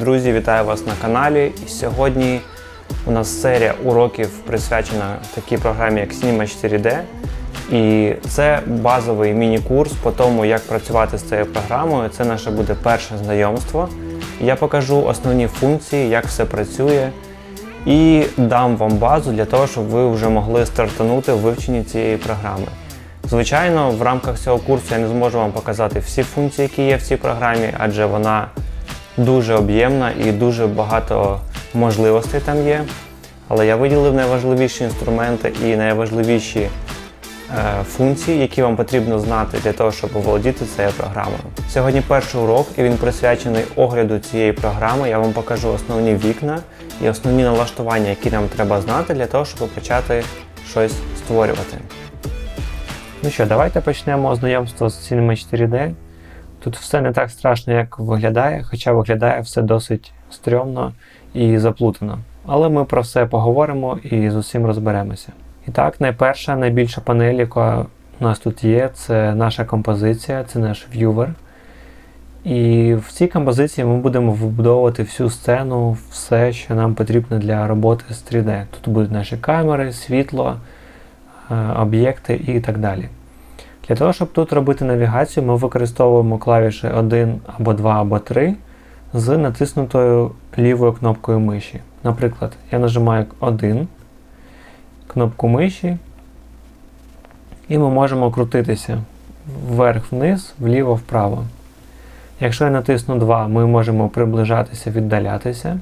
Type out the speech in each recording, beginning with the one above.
Друзі, вітаю вас на каналі. І сьогодні у нас серія уроків присвячена такій програмі, як Cinema 4D. І це базовий міні-курс по тому, як працювати з цією програмою. Це наше буде перше знайомство. Я покажу основні функції, як все працює, і дам вам базу для того, щоб ви вже могли стартанути в вивченні цієї програми. Звичайно, в рамках цього курсу я не зможу вам показати всі функції, які є в цій програмі, адже вона дуже об'ємна і дуже багато можливостей там є. Але я виділив найважливіші інструменти і найважливіші е, функції, які вам потрібно знати для того, щоб володіти цією програмою. Сьогодні перший урок, і він присвячений огляду цієї програми. Я вам покажу основні вікна і основні налаштування, які нам треба знати для того, щоб почати щось створювати. Ну що, давайте почнемо знайомство з Cinema 4D. Тут все не так страшно, як виглядає, хоча виглядає все досить стрьомно і заплутано. Але ми про все поговоримо і з усім розберемося. І так, найперша, найбільша панель, яка у нас тут є, це наша композиція, це наш в'ювер. І в цій композиції ми будемо вбудовувати всю сцену, все, що нам потрібно для роботи з 3D. Тут будуть наші камери, світло, е, об'єкти і так далі. Для того, щоб тут робити навігацію, ми використовуємо клавіші 1 або 2 або 3 з натиснутою лівою кнопкою миші. Наприклад, я нажимаю 1 кнопку миші, і ми можемо крутитися вверх-вниз, вліво-вправо. Якщо я натисну 2, ми можемо приближатися, віддалятися.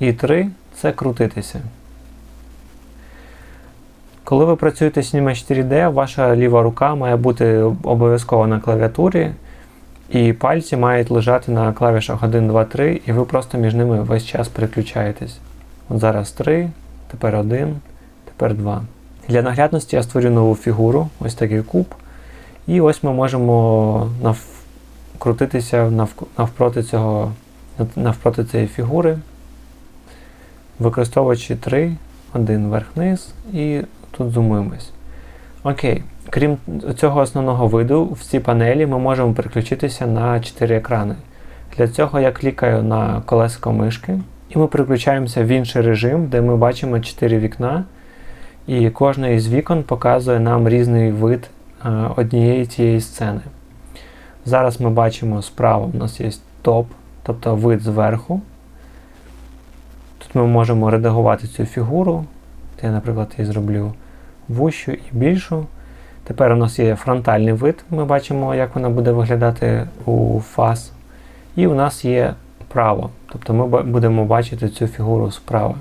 І 3 це крутитися. Коли ви працюєте з Cinema 4D, ваша ліва рука має бути обов'язково на клавіатурі, і пальці мають лежати на клавішах 1, 2, 3, і ви просто між ними весь час переключаєтесь. От зараз 3, тепер 1, тепер 2. Для наглядності я створю нову фігуру, ось такий куб. І ось ми можемо нав... крутитися нав... навпроти, цього... навпроти цієї фігури, використовуючи 3, 1 вверх-вниз і тут. Окей, крім цього основного виду, в цій панелі ми можемо переключитися на 4 екрани. Для цього я клікаю на колесико мишки, і ми переключаємося в інший режим, де ми бачимо 4 вікна, і кожне із вікон показує нам різний вид е, однієї цієї сцени. Зараз ми бачимо справа у нас є топ, тобто вид зверху. Тут ми можемо редагувати цю фігуру. Я, наприклад, її зроблю вущу і більшу. Тепер у нас є фронтальний вид, ми бачимо, як вона буде виглядати у фас. І у нас є право, тобто ми будемо бачити цю фігуру справа.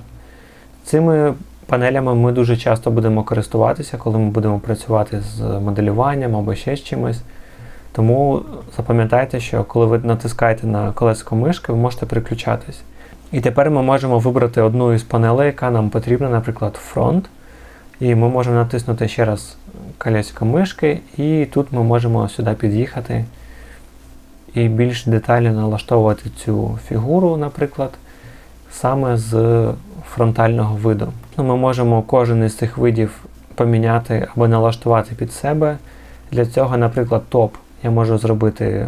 Цими панелями ми дуже часто будемо користуватися, коли ми будемо працювати з моделюванням або ще з чимось. Тому запам'ятайте, що коли ви натискаєте на колесико мишки, ви можете переключатись. І тепер ми можемо вибрати одну із панелей, яка нам потрібна, наприклад, фронт. І ми можемо натиснути ще раз колесико мишки, і тут ми можемо сюди під'їхати і більш детально налаштовувати цю фігуру, наприклад, саме з фронтального виду. Ну, Ми можемо кожен із цих видів поміняти або налаштувати під себе. Для цього, наприклад, топ я можу зробити е,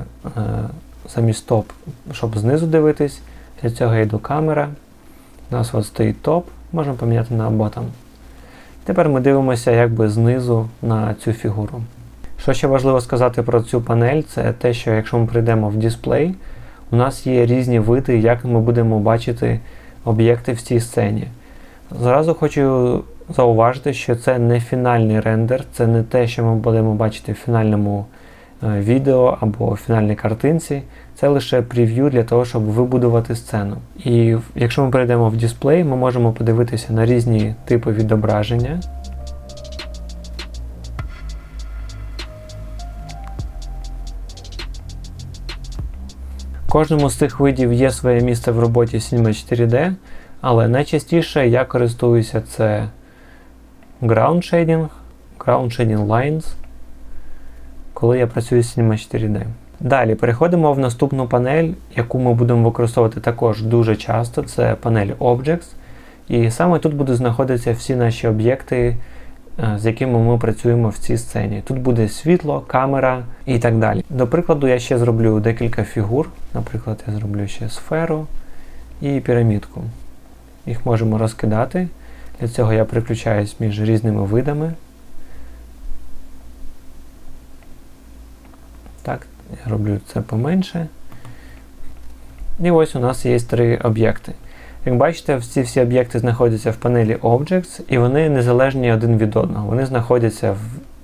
замість топ, щоб знизу дивитись. Для цього я йду камера. У нас от стоїть топ, можемо поміняти на ботом. Тепер ми дивимося якби знизу на цю фігуру. Що ще важливо сказати про цю панель, це те, що якщо ми прийдемо в дисплей, у нас є різні види, як ми будемо бачити об'єкти в цій сцені. Зразу хочу зауважити, що це не фінальний рендер, це не те, що ми будемо бачити в фінальному відео або в фінальній картинці. Це лише прев'ю для того, щоб вибудувати сцену. І якщо ми перейдемо в дисплей, ми можемо подивитися на різні типи відображення. Кожному з цих видів є своє місце в роботі Cinema 4D, але найчастіше я користуюся це Ground Shading, Ground Shading Lines, коли я працюю з Cinema 4D. Далі переходимо в наступну панель, яку ми будемо використовувати також дуже часто. Це панель Objects. І саме тут будуть знаходитися всі наші об'єкти, е, з якими ми працюємо в цій сцені. Тут буде світло, камера і так далі. До прикладу, я ще зроблю декілька фігур. Наприклад, я зроблю ще сферу і пірамідку. Їх можемо розкидати. Для цього я переключаюсь між різними видами. Так, я роблю це поменше. І ось у нас є три об'єкти. Як бачите, всі всі об'єкти знаходяться в панелі Objects, і вони незалежні один від одного. Вони знаходяться в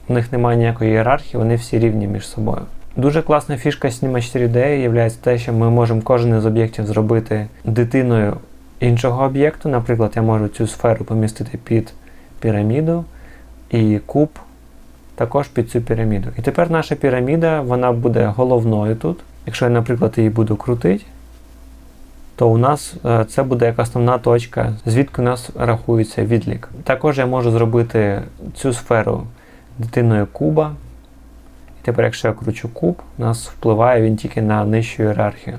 у них немає ніякої ієрархії, вони всі рівні між собою. Дуже класна фішка Cinema 4D є те, що ми можемо кожен із об'єктів зробити дитиною іншого об'єкту. Наприклад, я можу цю сферу помістити під піраміду і куб також під цю піраміду. І тепер наша піраміда вона буде головною тут. Якщо я, наприклад, її буду крутити, то у нас е, це буде як основна точка, звідки у нас рахується відлік. Також я можу зробити цю сферу дитиною куба. І тепер, якщо я кручу куб, у нас впливає він тільки на нижчу ієрархію.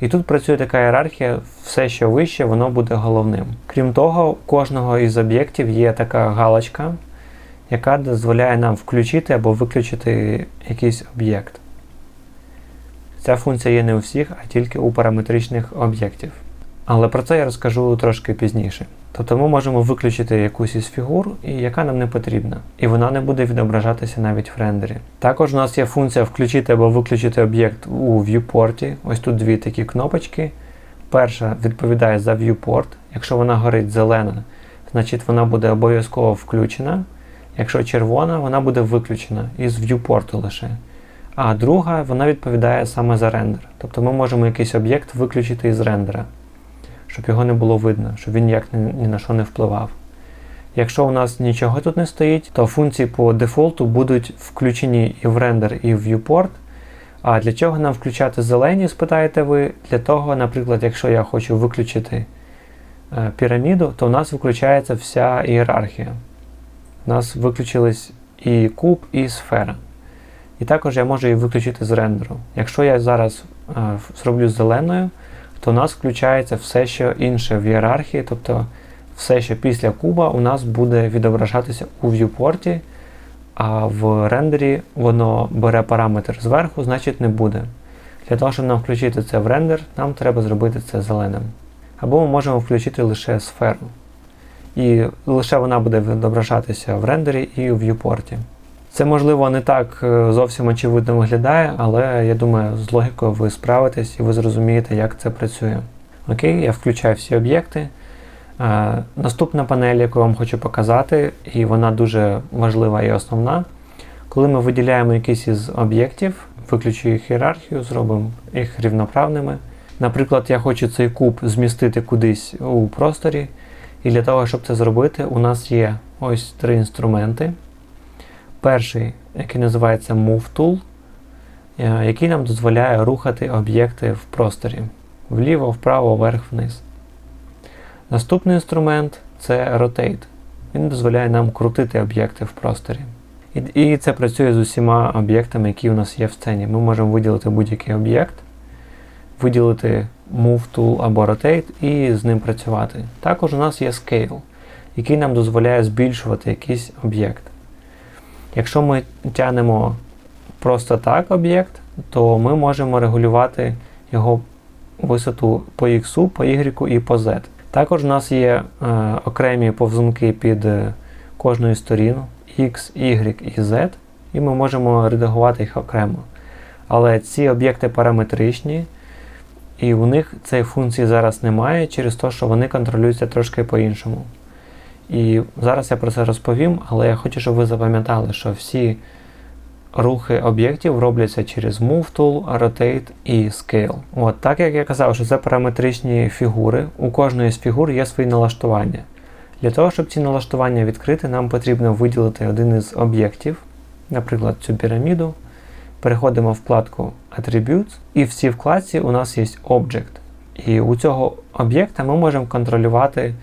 І тут працює така ієрархія, все, що вище, воно буде головним. Крім того, у кожного із об'єктів є така галочка, яка дозволяє нам включити або виключити якийсь об'єкт. Ця функція є не у всіх, а тільки у параметричних об'єктів. Але про це я розкажу трошки пізніше. Тобто ми можемо виключити якусь із фігур, яка нам не потрібна, і вона не буде відображатися навіть в рендері. Також у нас є функція включити або виключити об'єкт у viewport. Ось тут дві такі кнопочки. Перша відповідає за viewport. Якщо вона горить зелена, значить вона буде обов'язково включена. Якщо червона, вона буде виключена із viewport лише. А друга вона відповідає саме за рендер. Тобто ми можемо якийсь об'єкт виключити із рендера щоб його не було видно, щоб він ніяк ні на що не впливав. Якщо у нас нічого тут не стоїть, то функції по дефолту будуть включені і в рендер, і в viewport. А для чого нам включати зелені, спитаєте ви? Для того, наприклад, якщо я хочу виключити е, піраміду, то у нас виключається вся ієрархія. У нас виключились і куб, і сфера. І також я можу її виключити з рендеру. Якщо я зараз е, зроблю зеленою, то у нас включається все, що інше в ієрархії, тобто все, що після куба у нас буде відображатися у viewport, а в рендері воно бере параметр зверху, значить не буде. Для того, щоб нам включити це в рендер, нам треба зробити це зеленим. Або ми можемо включити лише сферу. І лише вона буде відображатися в рендері і в viewport. Це, можливо, не так е, зовсім очевидно виглядає, але я думаю, з логікою ви справитесь і ви зрозумієте, як це працює. Окей, я включаю всі об'єкти. Е, наступна панель, яку я вам хочу показати, і вона дуже важлива і основна. Коли ми виділяємо якийсь із об'єктів, виключу їх ієрархію, зробимо їх рівноправними. Наприклад, я хочу цей куб змістити кудись у просторі. І для того, щоб це зробити, у нас є ось три інструменти. Перший, який називається Move Tool, е, який нам дозволяє рухати об'єкти в просторі вліво, вправо, вверх, вниз. Наступний інструмент це Rotate. Він дозволяє нам крутити об'єкти в просторі. І, і це працює з усіма об'єктами, які у нас є в сцені. Ми можемо виділити будь-який об'єкт, виділити Move Tool або Rotate і з ним працювати. Також у нас є Scale, який нам дозволяє збільшувати якийсь об'єкт. Якщо ми тянемо просто так об'єкт, то ми можемо регулювати його висоту по X, по Y і по Z. Також у нас є е, окремі повзунки під е, кожною сторіну X, Y і Z, і ми можемо редагувати їх окремо. Але ці об'єкти параметричні, і у них цієї функції зараз немає через те, що вони контролюються трошки по-іншому. І зараз я про це розповім, але я хочу, щоб ви запам'ятали, що всі рухи об'єктів робляться через Move Tool, Rotate і Scale. От, Так як я казав, що це параметричні фігури, у кожної з фігур є свої налаштування. Для того, щоб ці налаштування відкрити, нам потрібно виділити один із об'єктів, наприклад, цю піраміду. Переходимо в вкладку Attributes, і в цій вкладці у нас є Object. І у цього об'єкта ми можемо контролювати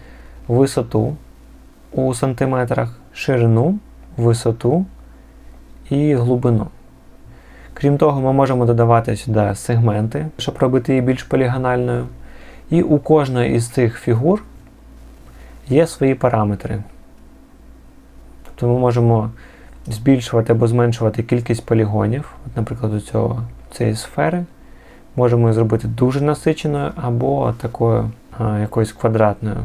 висоту у сантиметрах, ширину, висоту і глибину. Крім того, ми можемо додавати сюди сегменти, щоб робити її більш полігональною. І у кожної із цих фігур є свої параметри. Тобто ми можемо збільшувати або зменшувати кількість полігонів, От, наприклад, у цього, цієї сфери. Можемо її зробити дуже насиченою або такою а, якоюсь квадратною.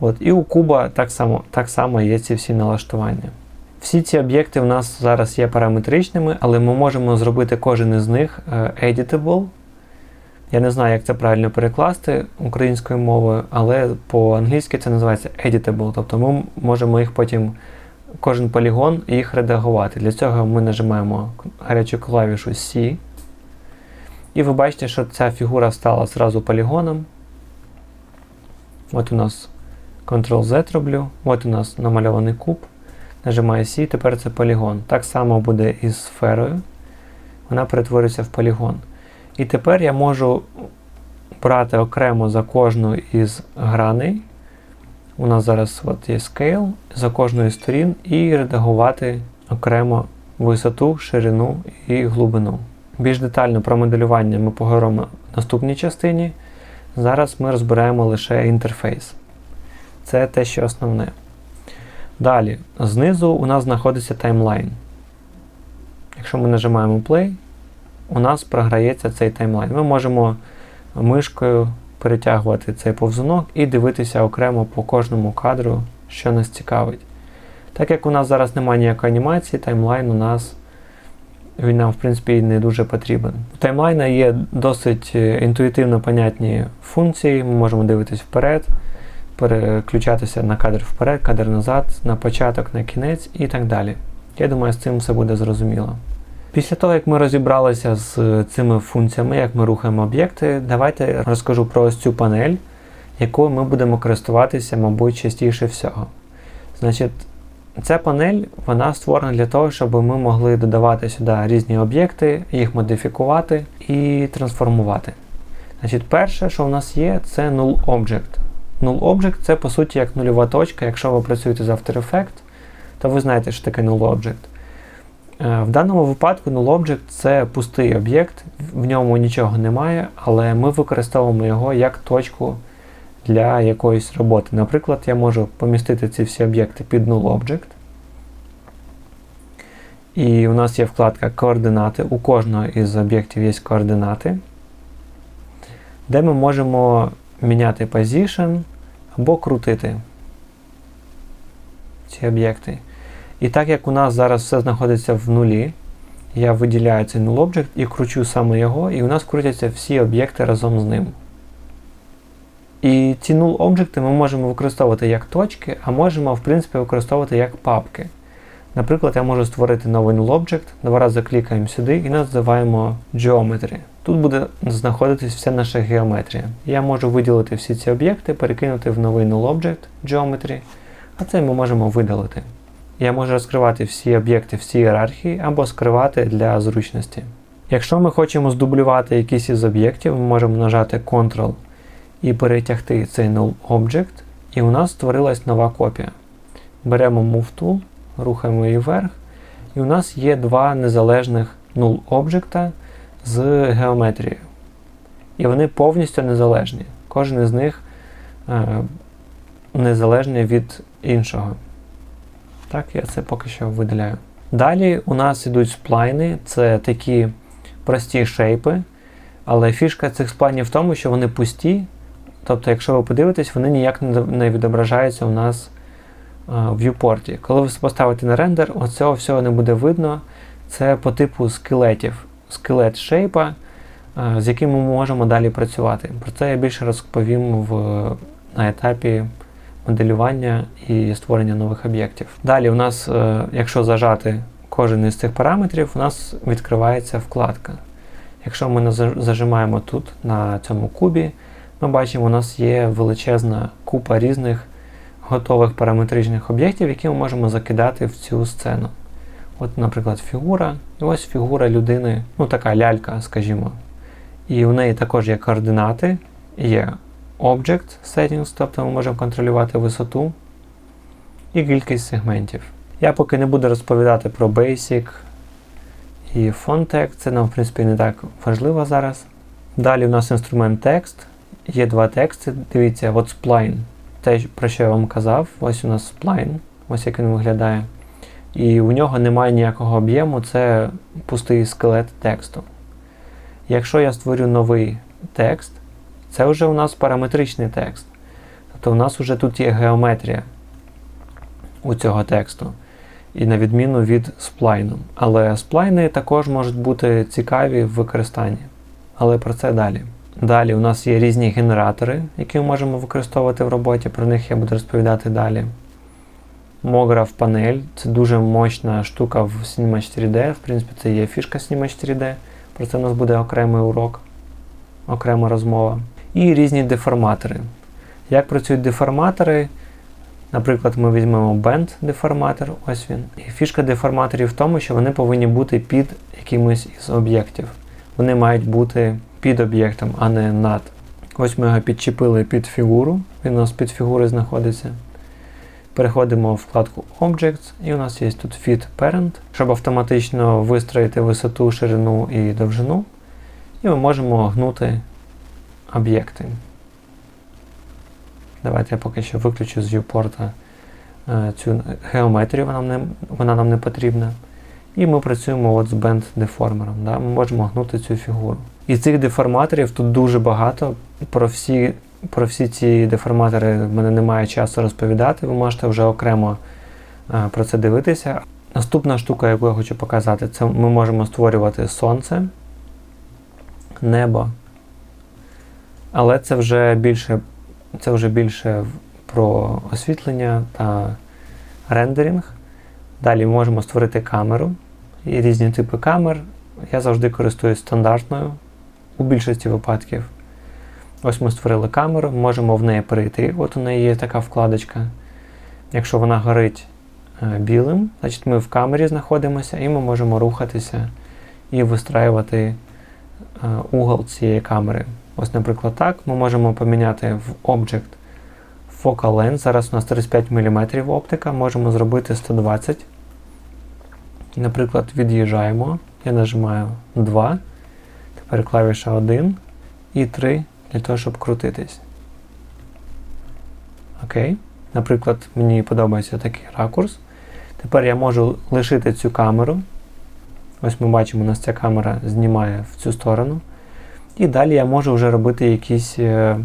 От, І у куба так само так само є ці всі налаштування. Всі ці об'єкти в нас зараз є параметричними, але ми можемо зробити кожен із них е, editable. Я не знаю, як це правильно перекласти українською мовою, але по-англійськи це називається editable. Тобто ми можемо їх потім, кожен полігон і їх редагувати. Для цього ми нажимаємо гарячу клавішу C. І ви бачите, що ця фігура стала зразу полігоном. От у нас Ctrl-Z роблю. От у нас намальований куб. Нажимаю C, тепер це полігон. Так само буде із сферою. Вона перетворюється в полігон. І тепер я можу брати окремо за кожну із граней. У нас зараз от є scale за кожною сторін і редагувати окремо висоту, ширину і глибину. Більш детально про моделювання ми поговоримо в наступній частині. Зараз ми розбираємо лише інтерфейс. Це те, що основне. Далі, знизу у нас знаходиться таймлайн. Якщо ми нажимаємо Play, у нас програється цей таймлайн. Ми можемо мишкою перетягувати цей повзунок і дивитися окремо по кожному кадру, що нас цікавить. Так як у нас зараз немає ніякої анімації, таймлайн у нас він нам, в принципі, не дуже потрібен. У таймлайна є досить е, інтуїтивно понятні функції, ми можемо дивитись вперед, переключатися на кадр вперед, кадр назад, на початок, на кінець і так далі. Я думаю, з цим все буде зрозуміло. Після того, як ми розібралися з цими функціями, як ми рухаємо об'єкти, давайте розкажу про ось цю панель, якою ми будемо користуватися, мабуть, частіше всього. Значить, Ця панель вона створена для того, щоб ми могли додавати сюди різні об'єкти, їх модифікувати і трансформувати. Значить, Перше, що у нас є, це null object. Null object це по суті як нульова точка. Якщо ви працюєте з After Effects, то ви знаєте, що таке null object. Е, в даному випадку null object це пустий об'єкт, в ньому нічого немає, але ми використовуємо його як точку для якоїсь роботи. Наприклад, я можу помістити ці всі об'єкти під null object. І у нас є вкладка координати. У кожного із об'єктів є координати, де ми можемо міняти position або крутити ці об'єкти. І так як у нас зараз все знаходиться в нулі, я виділяю цей null object і кручу саме його, і у нас крутяться всі об'єкти разом з ним. І ці null об'єкти ми можемо використовувати як точки, а можемо, в принципі, використовувати як папки. Наприклад, я можу створити новий null object, два рази клікаємо сюди і називаємо Geometry. Тут буде знаходитись вся наша геометрія. Я можу виділити всі ці об'єкти, перекинути в новий null object Geometry, а це ми можемо видалити. Я можу розкривати всі об'єкти всі ієрархії або скривати для зручності. Якщо ми хочемо здублювати якийсь із об'єктів, ми можемо нажати Ctrl і перетягти цей null object, і у нас створилась нова копія. Беремо Move Tool, рухаємо її вверх, і у нас є два незалежних null об'єкта з геометрією. І вони повністю незалежні. Кожен із них е, незалежний від іншого. Так, я це поки що видаляю. Далі у нас йдуть сплайни, це такі прості шейпи, але фішка цих сплайнів в тому, що вони пусті, Тобто, якщо ви подивитесь, вони ніяк не відображаються у нас в viewport. Коли ви поставите на рендер, оцього всього не буде видно. Це по типу скелетів, скелет шейпа, з яким ми можемо далі працювати. Про це я більше розповім в, на етапі моделювання і створення нових об'єктів. Далі, у нас, е, якщо зажати кожен із цих параметрів, у нас відкривається вкладка. Якщо ми зажимаємо тут на цьому кубі, ми бачимо, у нас є величезна купа різних готових параметричних об'єктів, які ми можемо закидати в цю сцену. От, наприклад, фігура. І ось фігура людини, ну така лялька, скажімо. І у неї також є координати, є Object Settings, тобто ми можемо контролювати висоту і кількість сегментів. Я поки не буду розповідати про Basic і Font Text, це нам, в принципі, не так важливо зараз. Далі у нас інструмент текст. Є два тексти. Дивіться, от spline. Те, про що я вам казав, ось у нас spline, ось як він виглядає. І у нього немає ніякого об'єму, це пустий скелет тексту. Якщо я створю новий текст, це вже у нас параметричний текст. Тобто у нас вже тут є геометрія у цього тексту. І на відміну від сплайну. Але сплайни також можуть бути цікаві в використанні. Але про це далі. Далі у нас є різні генератори, які ми можемо використовувати в роботі. Про них я буду розповідати далі. Mograph панель це дуже мощна штука в Cinema 4D. В принципі, це є фішка Cinema 4D. Про це у нас буде окремий урок, окрема розмова. І різні деформатори. Як працюють деформатори? Наприклад, ми візьмемо Bend деформатор, ось він. І фішка деформаторів в тому, що вони повинні бути під якимось із об'єктів. Вони мають бути під об'єктом, а не над. Ось ми його підчепили під фігуру, він у нас під фігурою знаходиться. Переходимо в вкладку Objects, і у нас є тут Fit Parent, щоб автоматично вистроїти висоту, ширину і довжину. І ми можемо гнути об'єкти. Давайте я поки що виключу з viewport е, цю геометрію, вона нам не, вона нам не потрібна. І ми працюємо от з Bend деформером. Да? Ми можемо гнути цю фігуру. І цих деформаторів тут дуже багато. Про всі про всі ці деформатори в мене немає часу розповідати, ви можете вже окремо е, про це дивитися. Наступна штука, яку я хочу показати, це ми можемо створювати сонце, небо. Але це вже більше це вже більше про освітлення та рендеринг. Далі можемо створити камеру і різні типи камер. Я завжди користуюсь стандартною у більшості випадків. Ось ми створили камеру, можемо в неї перейти. От у неї є така вкладочка. Якщо вона горить е, білим, значить ми в камері знаходимося і ми можемо рухатися і вистраювати е, угол цієї камери. Ось, наприклад, так. Ми можемо поміняти в Object Focal Length. Зараз у нас 35 мм оптика, можемо зробити 120. Наприклад, від'їжджаємо. Я нажимаю 2. Тепер клавіша 1 і 3 для того, щоб крутитись. Окей. Наприклад, мені подобається такий ракурс. Тепер я можу лишити цю камеру. Ось ми бачимо, у нас ця камера знімає в цю сторону. І далі я можу вже робити якісь е,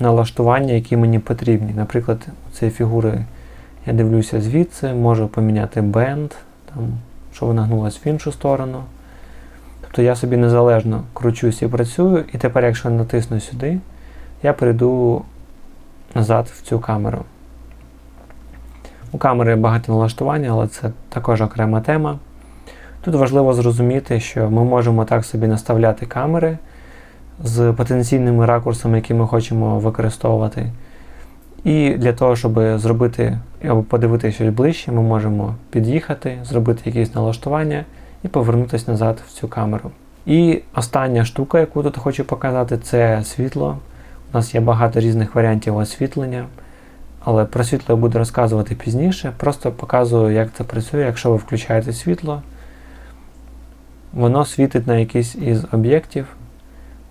налаштування, які мені потрібні. Наприклад, цієї фігури я дивлюся звідси, можу поміняти бенд, там, щоб вона гнулася в іншу сторону. Тобто я собі незалежно кручусь і працюю, і тепер, якщо натисну сюди, я перейду назад в цю камеру. У камери багато налаштування, але це також окрема тема. Тут важливо зрозуміти, що ми можемо так собі наставляти камери з потенційними ракурсами, які ми хочемо використовувати. І для того, щоб зробити або подивитися щось ближче, ми можемо під'їхати, зробити якісь налаштування і повернутися назад в цю камеру. І остання штука, яку тут хочу показати, це світло. У нас є багато різних варіантів освітлення, але про світло я буду розказувати пізніше. Просто показую, як це працює, якщо ви включаєте світло. Воно світить на якийсь із об'єктів.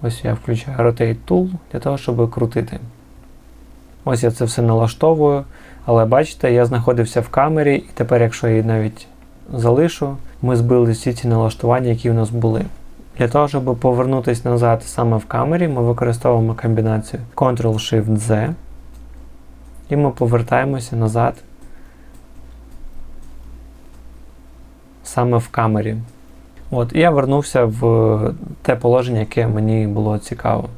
Ось я включаю Rotate Tool для того, щоб крутити. Ось я це все налаштовую. Але бачите, я знаходився в камері, і тепер, якщо я її навіть залишу, ми збили всі ці налаштування, які в нас були. Для того, щоб повернутися назад саме в камері, ми використовуємо комбінацію Ctrl-Shift-Z. І ми повертаємося назад саме в камері. От, І я вернувся в те положення, яке мені було цікаво.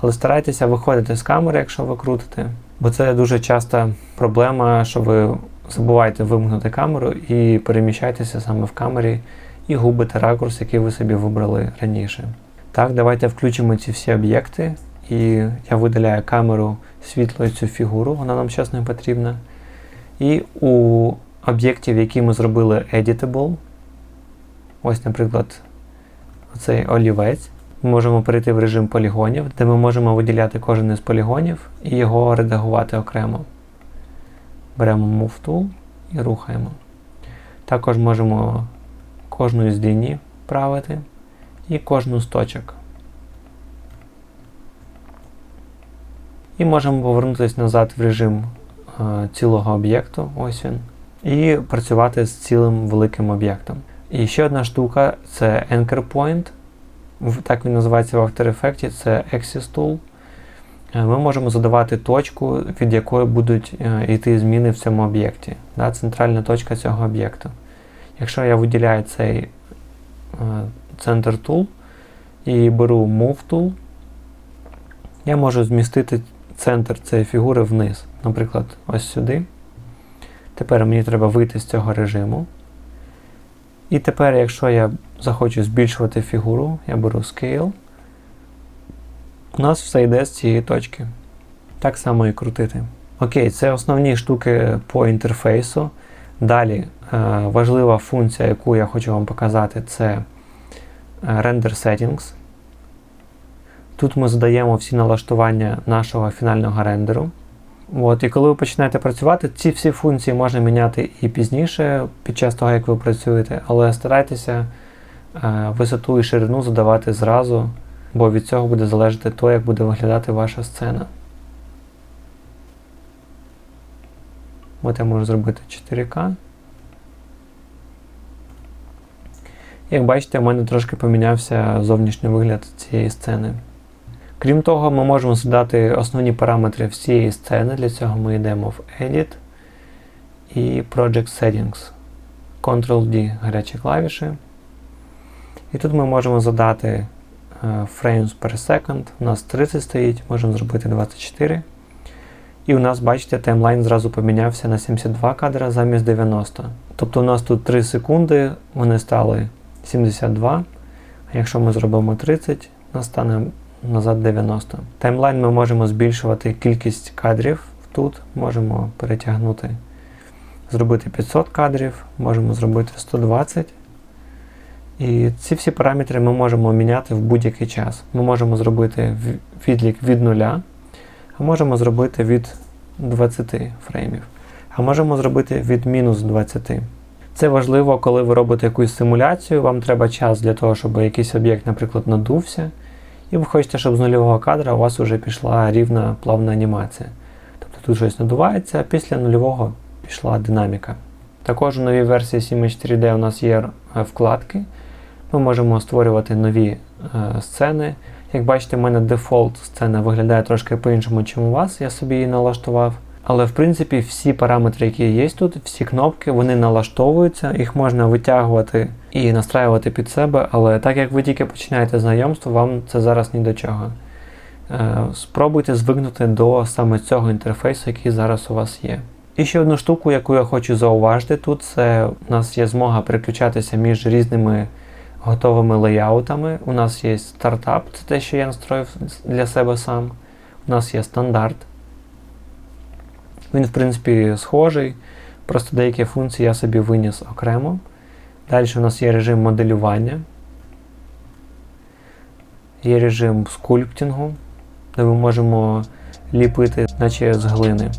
Але старайтеся виходити з камери, якщо ви крутите, бо це дуже часта проблема, що ви забуваєте вимкнути камеру і переміщайтеся саме в камері і губите ракурс, який ви собі вибрали раніше. Так, давайте включимо ці всі об'єкти. І я видаляю камеру світло і цю фігуру, вона нам зараз не потрібна. І у об'єктів, які ми зробили editable, ось, наприклад, цей олівець, ми можемо перейти в режим полігонів, де ми можемо виділяти кожен із полігонів і його редагувати окремо. Беремо Move Tool і рухаємо. Також можемо кожну із ліній правити і кожну з точок. І можемо повернутися назад в режим е, цілого об'єкту, ось він, і працювати з цілим великим об'єктом. І ще одна штука це Anchor Point. так він називається в After Effects, це Axis Tool. Е, Ми можемо задавати точку, від якої будуть е, йти зміни в цьому об'єкті. Да, центральна точка цього об'єкту. Якщо я виділяю цей е, центр tool і беру Move Tool, я можу змістити центр цієї фігури вниз. Наприклад, ось сюди. Тепер мені треба вийти з цього режиму. І тепер, якщо я захочу збільшувати фігуру, я беру Scale. У нас все йде з цієї точки. Так само і крутити. Окей, це основні штуки по інтерфейсу. Далі е, важлива функція, яку я хочу вам показати, це е, Render Settings. Тут ми задаємо всі налаштування нашого фінального рендеру. От, і коли ви починаєте працювати, ці всі функції можна міняти і пізніше, під час того, як ви працюєте, але старайтеся е, висоту і ширину задавати зразу, бо від цього буде залежати то, як буде виглядати ваша сцена. От я можу зробити 4К. Як бачите, у мене трошки помінявся зовнішній вигляд цієї сцени. Крім того, ми можемо задати основні параметри всієї сцени. Для цього ми йдемо в Edit і Project Settings. Ctrl-D гарячі клавіші. І тут ми можемо задати е, frames per second. У нас 30 стоїть, можемо зробити 24. І у нас, бачите, таймлайн зразу помінявся на 72 кадра замість 90. Тобто у нас тут 3 секунди, вони стали 72. А якщо ми зробимо 30, у нас стане назад 90. Таймлайн ми можемо збільшувати кількість кадрів тут, можемо перетягнути, зробити 500 кадрів, можемо зробити 120. І ці всі параметри ми можемо міняти в будь-який час. Ми можемо зробити відлік від 0, а можемо зробити від 20 фреймів, а можемо зробити від мінус 20. Це важливо, коли ви робите якусь симуляцію, вам треба час для того, щоб якийсь об'єкт, наприклад, надувся. І ви хочете, щоб з нульового кадра у вас вже пішла рівна плавна анімація. Тобто тут щось надувається, а після нульового пішла динаміка. Також у новій версії Image 3D у нас є е, вкладки. Ми можемо створювати нові е, сцени. Як бачите, в мене дефолт сцена виглядає трошки по-іншому, ніж у вас, я собі її налаштував. Але в принципі всі параметри, які є тут, всі кнопки, вони налаштовуються, їх можна витягувати і настраювати під себе, але так як ви тільки починаєте знайомство, вам це зараз ні до чого. Е, Спробуйте звикнути до саме цього інтерфейсу, який зараз у вас є. І ще одну штуку, яку я хочу зауважити тут, це у нас є змога переключатися між різними готовими леяутами. У нас є стартап, це те, що я настроїв для себе сам. У нас є стандарт. Він, в принципі, схожий, просто деякі функції я собі виніс окремо. Далі у нас є режим моделювання. Є режим скульптингу, де ми можемо ліпити, наче з глини.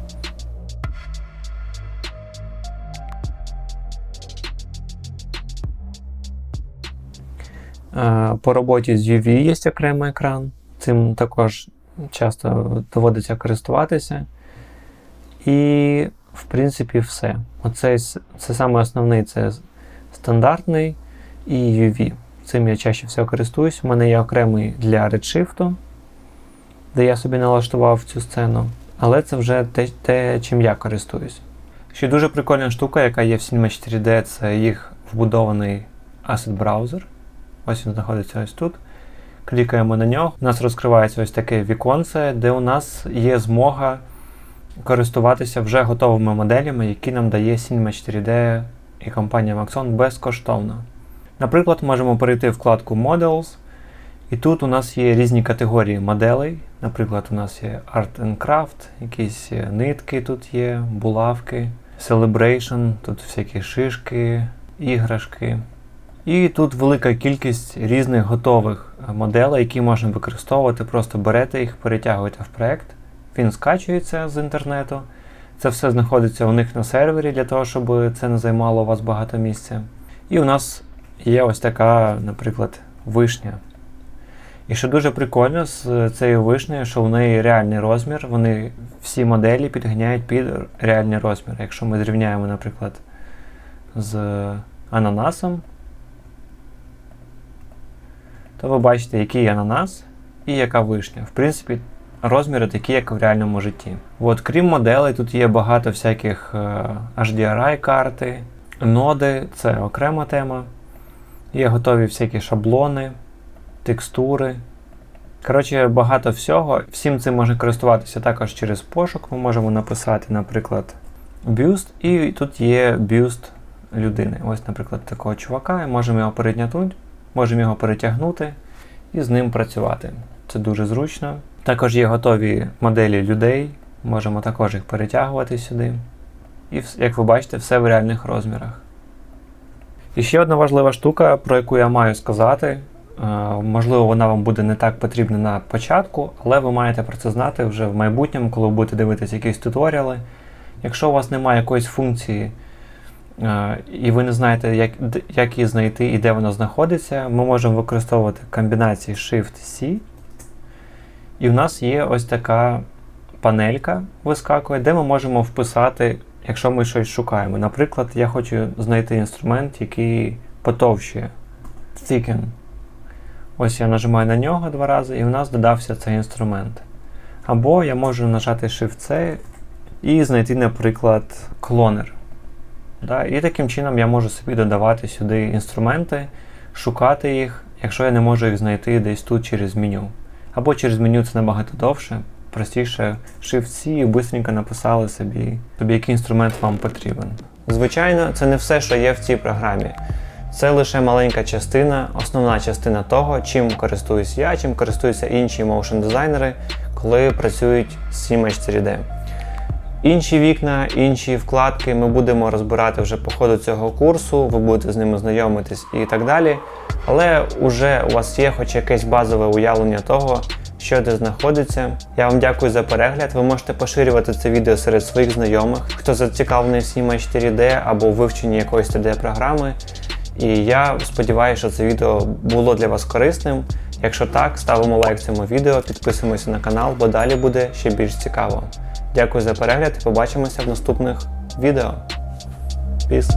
По роботі з UV є окремий екран. Цим також часто доводиться користуватися. І, в принципі, все. Оце це саме основний це стандартний і UV. Цим я чаще всього користуюсь. У мене є окремий для Redshift, де я собі налаштував цю сцену. Але це вже те, те чим я користуюсь. Ще дуже прикольна штука, яка є в Cinema 4D, це їх вбудований Asset Browser. Ось він знаходиться ось тут. Клікаємо на нього. У нас розкривається ось таке віконце, де у нас є змога користуватися вже готовими моделями, які нам дає Cinema 4D і компанія Maxon безкоштовно. Наприклад, можемо перейти в вкладку Models, і тут у нас є різні категорії моделей. Наприклад, у нас є Art and Craft, якісь нитки тут є, булавки, Celebration, тут всякі шишки, іграшки. І тут велика кількість різних готових моделей, які можна використовувати. Просто берете їх, перетягуєте в проект. Він скачується з інтернету. Це все знаходиться у них на сервері для того, щоб це не займало у вас багато місця. І у нас є ось така, наприклад, вишня. І що дуже прикольно з цією вишнею, що у неї реальний розмір, вони всі моделі підганяють під реальний розмір. Якщо ми зрівняємо, наприклад, з ананасом, то ви бачите, який ананас і яка вишня. В принципі, розміри такі, як в реальному житті. От, крім моделей, тут є багато всяких е, HDRI карти, ноди це окрема тема. Є готові всякі шаблони, текстури. Коротше, багато всього. Всім цим можна користуватися також через пошук. Ми можемо написати, наприклад, бюст, і тут є бюст людини. Ось, наприклад, такого чувака, і можемо його перетягнути, можемо його перетягнути і з ним працювати. Це дуже зручно. Також є готові моделі людей, можемо також їх перетягувати сюди. І, як ви бачите, все в реальних розмірах. І ще одна важлива штука, про яку я маю сказати. Е, Можливо, вона вам буде не так потрібна на початку, але ви маєте про це знати вже в майбутньому, коли ви будете дивитися якісь туторіали. Якщо у вас немає якоїсь функції, е, і ви не знаєте, як, як її знайти і де вона знаходиться, ми можемо використовувати комбінації Shift-C. І в нас є ось така панелька вискакує, де ми можемо вписати, якщо ми щось шукаємо. Наприклад, я хочу знайти інструмент, який потовщує. Thicken. Ось я нажимаю на нього два рази, і в нас додався цей інструмент. Або я можу нажати Shift-C і знайти, наприклад, клонер. Да? І таким чином я можу собі додавати сюди інструменти, шукати їх, якщо я не можу їх знайти десь тут через меню. Або через меню це набагато довше, простіше Shift-C швидко написали собі, собі, який інструмент вам потрібен. Звичайно, це не все, що є в цій програмі. Це лише маленька частина, основна частина того, чим користуюсь я, чим користуються інші моушн дизайнери, коли працюють з Image 3D. Інші вікна, інші вкладки ми будемо розбирати вже по ходу цього курсу, ви будете з ними знайомитись і так далі. Але вже у вас є хоч якесь базове уявлення того, що де знаходиться. Я вам дякую за перегляд. Ви можете поширювати це відео серед своїх знайомих, хто зацікавлений в Image 4D або вивченні якоїсь 3D-програми. І я сподіваюся, що це відео було для вас корисним. Якщо так, ставимо лайк цьому відео, підписуємося на канал, бо далі буде ще більш цікаво. Дякую за перегляд. і Побачимося в наступних відео. Peace!